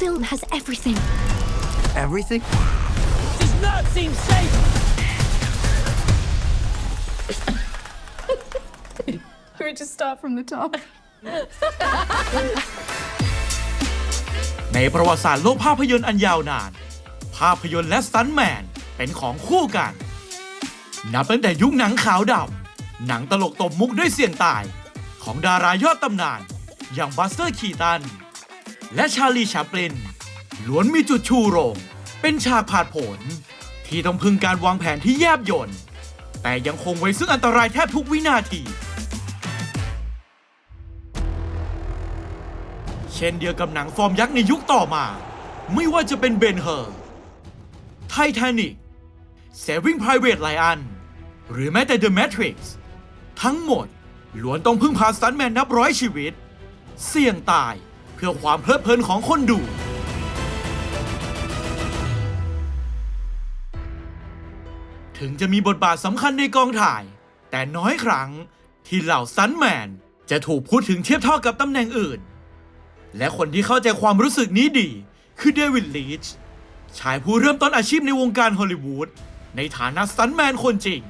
film has everything. Everything? Does not seem safe. Can we just start from the top? ในประวัติศาสตร์โลกภาพยนตร์อันยาวนาน ภาพยนตร์และสตันท์แมนเป็นของคู่กัน นับตั้งแต่ยุคหนังขาวดำหนังตลกตบมุกด้วยเสียงตาย ของดารายอดตำนาน อย่างบัสเตอร์คีตัน และชาลีชาเปลินล้วนมีจุดชูโรง เป็นฉากผาดผนที่ต้องพึ่งการวางแผนที่แยบยลแต่ยังคงไว้ซึ่งอันตรายแทบทุกวินาที เช่นเดียวกับหนังฟอร์มยักษ์ในยุคต่อมา ไม่ว่าจะเป็นเบนเฮอร์ไททานิก Saving Private Ryan หรือแม้แต่ The Matrix ทั้งหมดล้วนต้องพึ่งพาสตันแมนนับร้อยชีวิต เสี่ยงตาย พื่อความเพลิดเพลินของคนดู ถึงจะมีบทบาทสำคัญในกองถ่าย แต่น้อยครั้งที่เหล่าสตันแมนจะถูกพูดถึงเทียบเท่ากับตำแหน่งอื่น และคนที่เข้าใจความรู้สึกนี้ดี คือเดวิดลีชชายผู้เริ่มต้นอาชีพในวงการฮอลลีวูดในฐานะสตันแมนคนจริง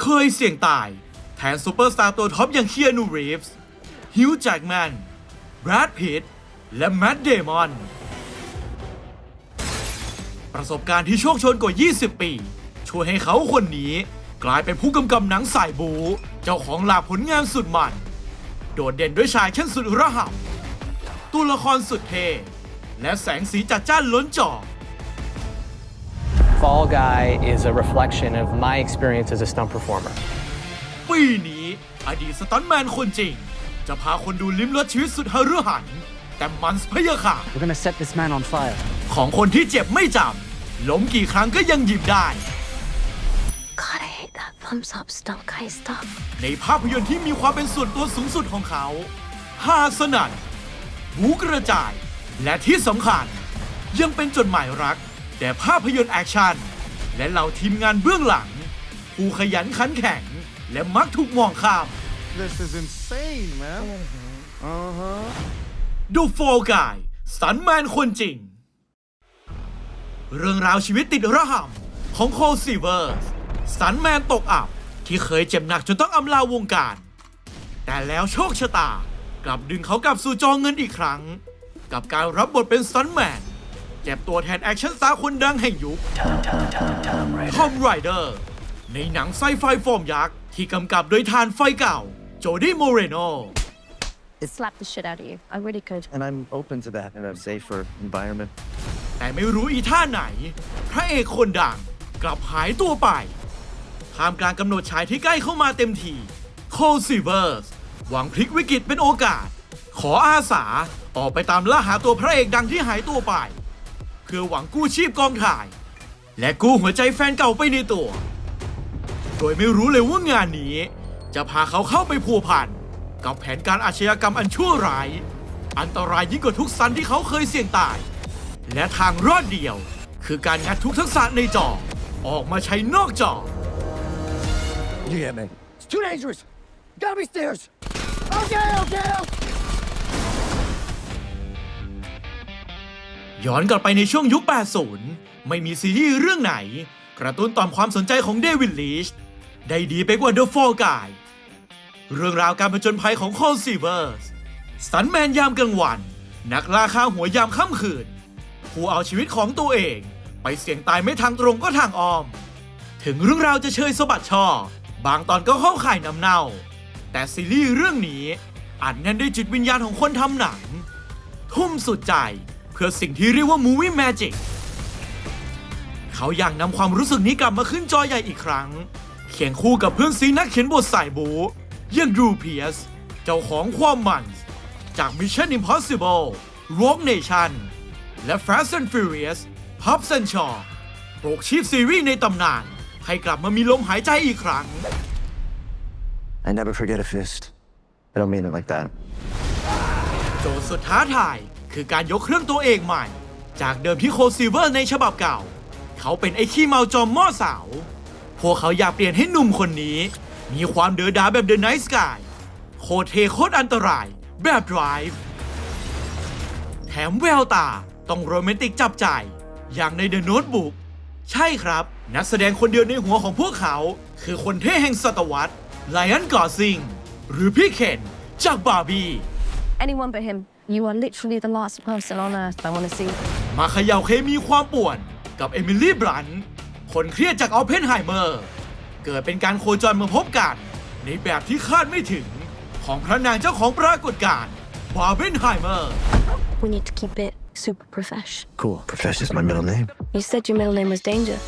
เคยเสี่ยงตายแทนซูเปอร์สตาร์ตัวท็อปอย่างเคียนูรีฟส์ฮิวจ์แจ็กแมนแบรดพิตต์ และแมตต์เดมอน ประสบการณ์ที่โชคโชนกว่า 20 ปี ช่วยให้เขาคนนี้ กลายเป็นผู้กำกับหนังสายบู เจ้าของหลากผลงานสุดมัน โดดเด่นด้วยชายเช่นสุดระห่ำตัวละครสุดเท่และแสงสีจัดจ้านล้นจอ Fall Guy is a reflection of my experience as a stunt performer. ปีนี้ อดีตสตันท์แมนคนจริง จะพาคนดูลิ้มรสชีวิตสุดฮารือหัน แต่มันส์พยาค่ะ We're gonna set this man on fire. ของคนที่เจ็บไม่จำล้มกี่ครั้งก็ยังหยิบได้ God, I hate that thumbs up stunt guy stuff. ในภาพยนตร์ที่มีความเป็นส่วนตัวสูงสุดของเขาฮาสนันหูกระจาย และที่สำคัญ ยังเป็นจดหมายรัก แต่ภาพยนตร์แอคชั่น และเหล่าทีมงานเบื้องหลัง ผู้ขยันขันแข็ง และมักถูกมองข้าม This is insane, man. Uh huh. The Fall Guy สันแมนคนจริง เรื่องราวชีวิตติดระห่ำของโคลซีเวอร์สสันแมนตกอับที่เคยเจ็บหนักจนต้องอำลาวงการ แต่แล้วโชคชะตากลับดึงเขากลับสู่จอเงินอีกครั้ง กับการรับบทเป็นสันแมนเจ็บตัวแทนแอคชั่นสตาร์คนดังแห่งยุคทอมไรเดอร์ในหนังไซไฟฟอร์มยักษ์ที่กำกับโดยทานไฟเก่า โจดี้โมเรโน Slap the shit out of you. I really could. And I'm open to that in a safer environment. แต่ไม่รู้อีท่าไหน พระเอกคนดังกลับหายตัวไปท่ามกลางกำหนดฉายที่ใกล้เข้ามาเต็มทีโคลซีเวอร์สหวังพลิกวิกฤตเป็นโอกาส ขออาสาออกไปตามล่าหาตัวพระเอกดังที่หายตัวไป เพื่อหวังกู้ชีพกองถ่าย และกู้หัวใจแฟนเก่าไปในตัว โดยไม่รู้เลยว่างานนี้ จะพาเขาเข้าไปพัวพัน กับแผนการอาชญากรรมอันชั่วร้าย อันตรายยิ่งกว่าทุกสันที่เขาเคยเสี่ยงตาย และทางรอดเดียว คือการงัดทุกทักษะในจอ ออกมาใช้นอกจอ Yeah, man. It's too dangerous. Gotta be stairs. Okay, okay. ย้อนกลับไปในช่วงยุค 80 ไม่มีซีรีส์เรื่องไหน กระตุ้นต่อมความสนใจของเดวิดลีช ได้ดีไปกว่า The Fall Guy เรื่องราวการผจญภัยของโคลซีเวอร์สสันแมนยามกลางวัน นักล่าฆ่าหัวยามค่ำคืน ผู้เอาชีวิตของตัวเอง ไปเสี่ยงตายไม่ทางตรงก็ทางอ้อม ถึงเรื่องราวจะเชยสะบัดช่อ บางตอนก็เข้าข่ายน้ำเน่า แต่ซีรีส์เรื่องนี้อัดแน่นด้วยจิตวิญญาณของคนทำหนัง ทุ่มสุดใจเพื่อสิ่งที่เรียกว่า Movie Magic เขาอยากนำความรู้สึกนี้กลับมาขึ้นจอใหญ่อีกครั้ง เขียนคู่กับเพื่อนซีนักเขียนบทสายบู อย่างดรูเพียส เจ้าของความมัน จาก Mission Impossible Rogue Nation และ Fast and Furious p o p s and Shaw ปลุกชีพซีรีส์ในตำนาน ให้กลับมามีลมหายใจอีกครั้ง I never forget a fist. I don't mean it like that. โจทย์สุดท้าทายคือการยกเครื่องตัวเองใหม่ จากเดิมที่โคซิลเวอร์ในฉบับเก่า เขาเป็นไอ้ขี้เมาจอมหม้อสาว พวกเขาอยากเปลี่ยนให้หนุ่มคนนี้ มีความเดือดาแบบเดอะไนท์สกายโคตรเทโคตรอันตรายแบบ Drive แถมแววตาต้องโรแมนติกจับใจ อย่างใน The Notebook ใช่ครับ นักแสดงคนเดียวในหัวของพวกเขา คือคนเท่แห่งศตวรรษไลออนกอซิงหรือพี่เคนจากบาร์บี้ Anyone but him. You are literally the last person on earth I want to see. มาเขย่าเคมีความป่วนกับเอมิลี่บรันท์คนเครียดจากออเพนไฮเมอร์ เกิดเป็นการโคจรมาพบกัน ในแบบที่คาดไม่ถึงของพระนางเจ้าของปรากฏการณ์บาร์เบนไฮเมอร์ We need to keep it super profesh. Cool. Profesh is my middle name. You said your middle name was Danger.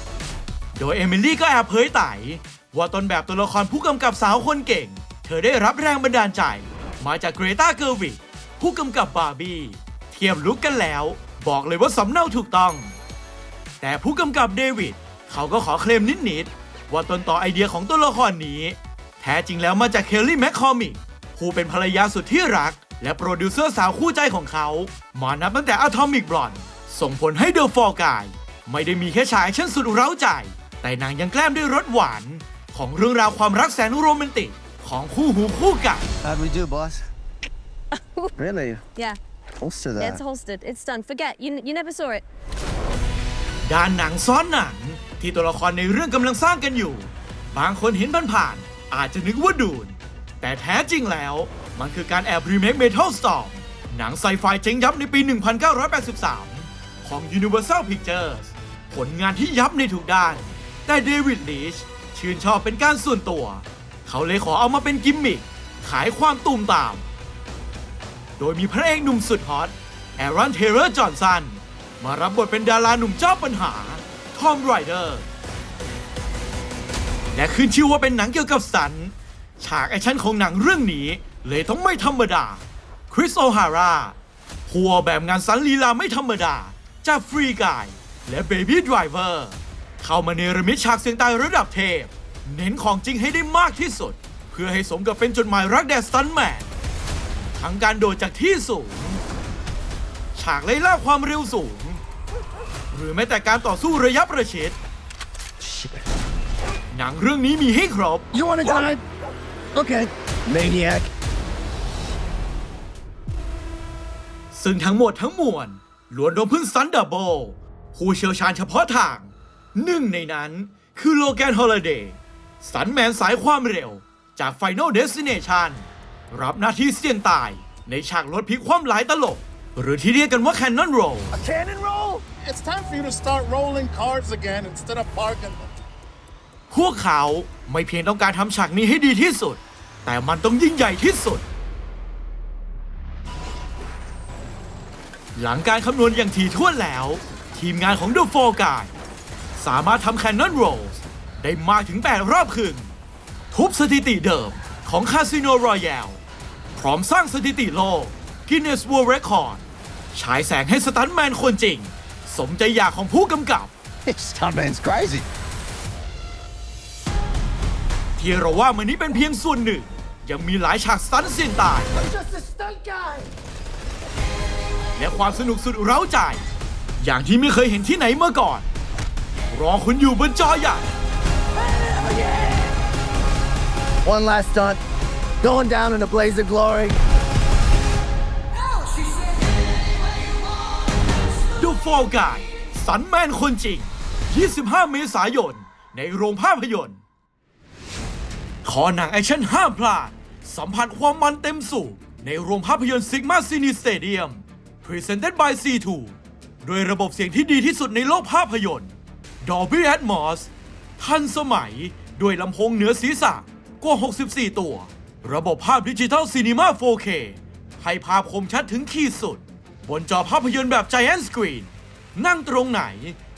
โดยเอมิลี่ก็แอบเผยไต่ว่าตนแบบตัวละครผู้กำกับสาวคนเก่ง เธอได้รับแรงบันดาลใจ มาจากเกรตาเกอร์วิกผู้กำกับบาร์บี้เทียมลุกกันแล้ว บอกเลยว่าสำเนาถูกต้อง แต่ผู้กำกับเดวิดเขาก็ขอเคลมนิดๆ ว่าต้นต่อไอเดียของตัวละครนี้ แท้จริงแล้วมาจากเคลลี่แมคคอมิกผู้เป็นภรรยาสุดที่รัก และโปรดิวเซอร์สาวคู่ใจของเขามานับตั้งแต่อะ o อมิกบลอนส่งผลให้เดอะฟอร์กายไม่ได้มีแค่ฉากแอคชั่นสุดเร้าใจ แต่นางยังแกล้มด้วยรสหวาน ของเรื่องราวความรักแสนโรแมนติก ของคู่หูคู่กัน How'd we do, boss? really? Yeah, Holster that. it's holstered. It's done. Forget. You, you never saw it. ด้านหนังซ้อนหนัง ที่ตัวละครในเรื่องกำลังสร้างกันอยู่ บางคนเห็นผ่านๆอาจจะนึกว่าดูน แต่แท้จริงแล้ว มันคือการแอบรีเมค Metal Storm หนังไซไฟเจ๊งยับในปี 1983 ของ Universal Pictures ผลงานที่ยับในทุกด้าน แต่เดวิดลีชชื่นชอบเป็นการส่วนตัว เขาเลยขอเอามาเป็นกิมมิคขายความตูมตาม โดยมีพระเอกหนุ่มสุดฮอตแอรอนเทเลอร์จอห์นสันมารับบทเป็นดาราหนุ่มเจ้าปัญหา ทอมไรเดอร์และขึ้นชื่อว่าเป็นหนังเกี่ยวกับสัน ฉากแอคชั่นของหนังเรื่องนี้ เลยต้องไม่ธรรมดา คริสโอฮาร่าหัวแบบงานสันลีลาไม่ธรรมดา จากฟรีกายและเบบี้ด i เวอร์เข้ามาเนรมิตฉากเสียงตายระดับเทพ เน้นของจริงให้ได้มากที่สุด เพื่อให้สมกับเป็นจดหมายรักแด่สันแมนทั้งการโดดจากที่สูง ฉากไล่ล่าความเร็วสูง หรือแม้แต่การต่อสู้ระยะประชิดหนังเรื่องนี้มีให้ครบ You wanna die? Okay. Maniac. ซึ่งทั้งหมดทั้งมวลล้วนโดนพึ่งซันดับเบิลผู้เชี่ยวชาญเฉพาะทาง หนึ่งในนั้นคือโลแกนฮอล i เดย์สันแมนสายความเร็วจาก Final Destination รับหน้าที่เสี่ยงตายในฉากรถพลิกคว่ำหลายตลบหรือที่เรียกกันว่า Cannon Roll Cannon roll? It's time for you to start rolling cards again instead of parking them. พวกเขาไม่เพียงต้องการทำฉากนี้ให้ดีที่สุด แต่มันต้องยิ่งใหญ่ที่สุด หลังการคำนวณอย่างถี่ถ้วนแล้ว ทีมงานของ The Four Guy สามารถทำ Cannon Rolls ได้มากถึง 8 รอบครึ่งทุบสถิติเดิมของ Casino Royale พร้อมสร้างสถิติโลก Guinness World Record ฉายแสงให้สตันแมนคนจริง สมใจอยากของผู้กำกับ Stuntman's crazy. ที่เราว่ามันนี้เป็นเพียงส่วนหนึ่ง ยังมีหลายฉากสตันท์เสี่ยงตาย และความสนุกสุดเร้าใจ อย่างที่ไม่เคยเห็นที่ไหนเมื่อก่อน รอคุณอยู่บนจอใหญ่ One last stunt. Going down in a blaze of glory. The Fall Guy สันแมนคนจริง 25 เมษายน ในโรงภาพยนตร์ ขอหนังแอคชั่นห้ามพลาด สัมผัสความมันเต็มสูบในโรงภาพยนตร์ Sigma Cine Stadium Presented by C2 ด้วยระบบเสียงที่ดีที่สุดในโลกภาพยนตร์ Dolby Atmos ทันสมัย ด้วยลำโพงเหนือศีรษะกว่า 64 ตัว ระบบภาพดิจิทัลซีนีมา 4K ให้ภาพคมชัดถึงขีดสุด บนจอภาพยนตร์แบบ Giant Screen นั่งตรงไหน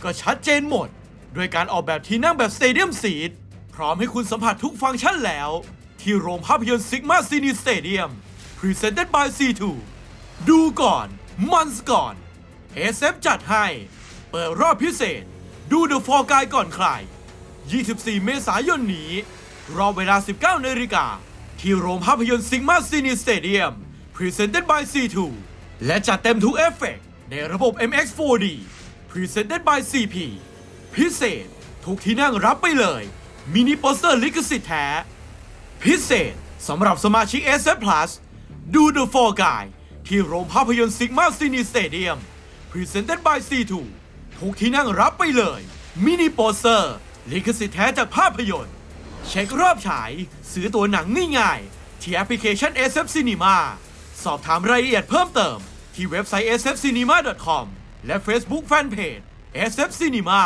ก็ชัดเจนหมด ด้วยการออกแบบที่นั่งแบบ Stadium Seat พร้อมให้คุณสัมผัสทุกฟังก์ชันแล้ว ที่โรงภาพยนตร์ Sigma Cine Stadium Presented by C2 ดูก่อนมันส์ก่อน SF จัดให้ เปิดรอบพิเศษ ดู The Fall Guy ก่อนใคร 24 เมษายนนี้ รอบเวลา 19นาฬิกาที่โรงภาพยนตร์ Sigma Cine Stadium Presented by C2 และจัดเต็มทุกเอฟเฟกต์ในระบบ MX 4D Presented by CP พิเศษ ทุกที่นั่งรับไปเลย มินิโปสเตอร์ลิขสิทธิ์แท้ พิเศษสำหรับสมาชิก SF Plus ดู The Fall Guy ที่โรงภาพยนตร์ Sigma Cine Stadium Presented by C2 ทุกที่นั่งรับไปเลย มินิโปสเตอร์ ลิขสิทธิ์แท้จากภาพยนตร์ เช็ครอบฉาย ซื้อตัวหนังง่ายๆที่แอปพลิเคชัน SF Cinema สอบถามรายละเอียดเพิ่มเติม ที่เว็บไซต์ sfcinema.com และ Facebook Fanpage SF Cinema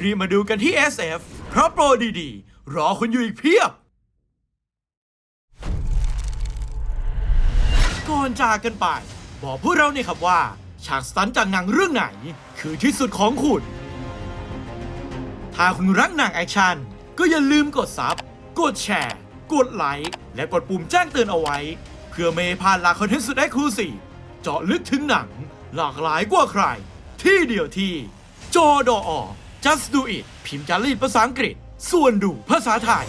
รีบมาดูกันที่ SF เพราะโปรดีๆ รอคุณอยู่อีกเพียบ ก่อนจากกันไป บอกพวกเราเนี่ยครับว่า ฉากสตันจากหนังเรื่องไหน คือที่สุดของคุณ ถ้าคุณรักหนังแอคชั่น ก็อย่าลืมกดซับ กดแชร์ กดไลค์ และกดปุ่มแจ้งเตือนเอาไว้ เพื่อไม่ให้พลาดหลากคอนเทนต์สุดเอ็กซ์คลูซีฟ เจาะลึกถึงหนัง หลากหลายกว่าใคร ที่เดียวที่ จอดออ just do it พิมพ์จารีตภาษาอังกฤษ ส่วนดูภาษาไทย